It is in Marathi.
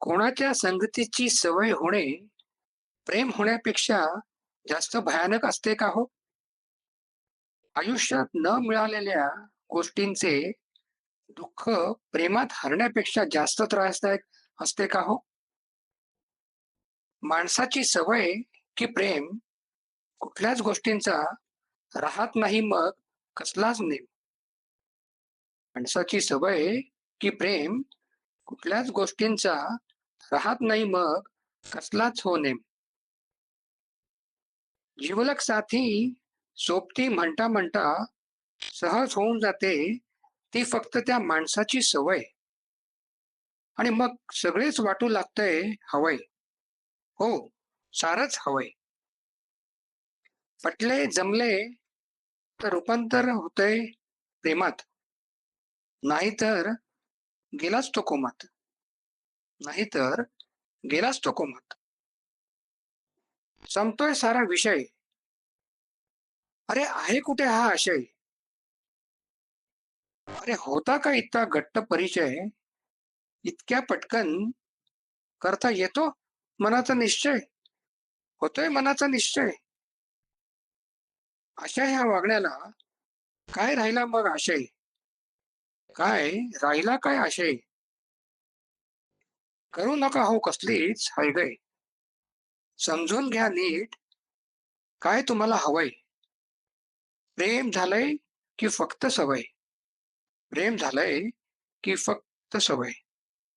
कोणाच्या संगतीची सवय होणे प्रेम होण्यापेक्षा जास्त भयानक असते का हो? आयुष्यात न मिळालेल्या गोष्टींचे दुःख प्रेमात हरण्यापेक्षा जास्त त्रासदायक असते का हो? माणसाची सवय की प्रेम कुठल्याच गोष्टींचा राहत नाही मग कसलाच नेम. माणसाची सवय की प्रेम कुठल्याच गोष्टींचा राहत नाही मग कसलाच हो नेम. जिवलक साथी सोबती म्हणता म्हणता सहज होऊन जाते ती फक्त त्या माणसाची सवय. आणि मग सगळेच वाटू लागतंय हवय. हो सारच हवय. पटले जमले तर रूपांतर होतंय प्रेमात. नाहीतर गेलाच तो कोमात. नाहीतर गेलाच तो कोमात. संपतोय सारा विषय. अरे आहे कुठे हा आशय? अरे होता का इतका घट्ट परिचय? इतक्या पटकन करता येतो? मनाचा निश्चय? होतोय मनाचा निश्चय. अशा ह्या वागण्याला काय राहिला मग आशय? काय राहिला काय आशय? करू नका हो कसलीच हयगय समजून घ्या नीट काय तुम्हाला हवंय. प्रेम झालंय की फक्त सवय? प्रेम झालंय की फक्त सवय?